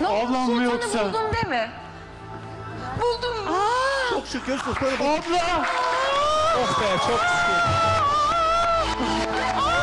Ne oldu? Ablam mı Sultanı yoksa? buldum deme. Buldum. Çok şükür sultanım. Abla! Oh be çok şükür. Babayı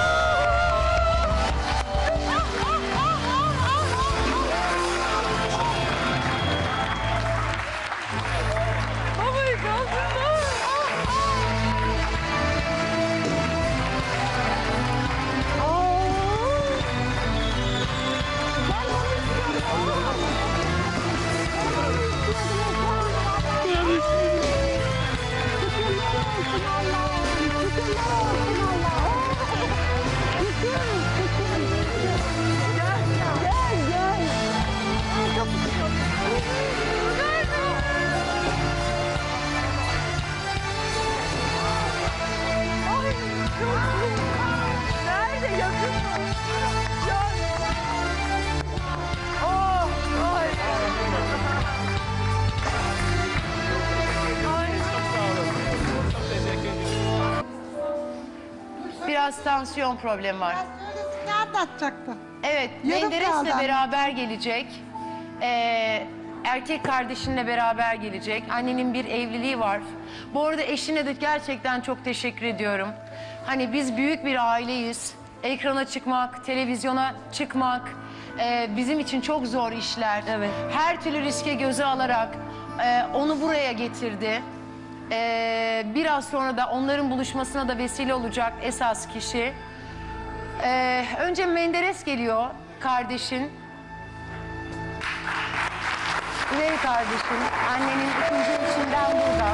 Biraz tansiyon problemi var. Ne anlatacaktı? Evet, Yarım Menderes'le kaldı. beraber gelecek. Ee, erkek kardeşinle beraber gelecek. Annenin bir evliliği var. Bu arada eşine de gerçekten çok teşekkür ediyorum. Hani biz büyük bir aileyiz. Ekrana çıkmak, televizyona çıkmak e, bizim için çok zor işler. Evet. Her türlü riske göze alarak e, onu buraya getirdi. E, biraz sonra da onların buluşmasına da vesile olacak esas kişi. Ee, önce Menderes geliyor kardeşin. Güney kardeşin. Annenin ikinci içinden burada.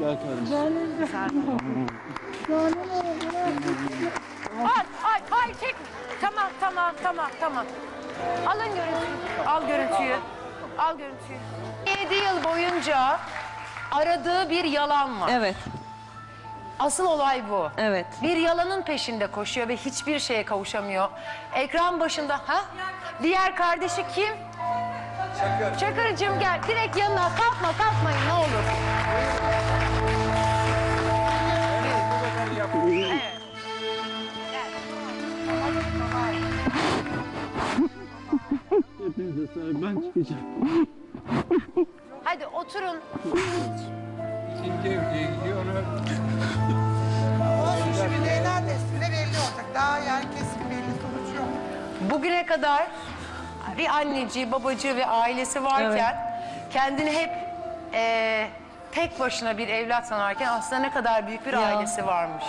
Gel kardeşim. Ay, ay, ay çek. Tamam, tamam, tamam, tamam. Alın görüntüyü. Al görüntüyü. Al görüntüyü. 7 yıl boyunca aradığı bir yalan var. Evet, Asıl olay bu. evet. Bir yalanın peşinde koşuyor ve hiçbir şeye kavuşamıyor. Ekran başında ha? Diğer kardeşi kim? Çakır. Çakır'cığım gel. Direkt yanına kalkma kalkmayın ne olur. Evet. Hepinize sahip ben çıkacağım. Hadi oturun. İkinci evliye gidiyor Olsun şimdi Leyla nesline belli olacak. Daha yani kesin belli sonuç yok. Bugüne kadar bir anneci, babacı ve ailesi varken kendini hep eee, tek başına bir evlat sanarken aslında ne kadar büyük bir Ya. ailesi varmış.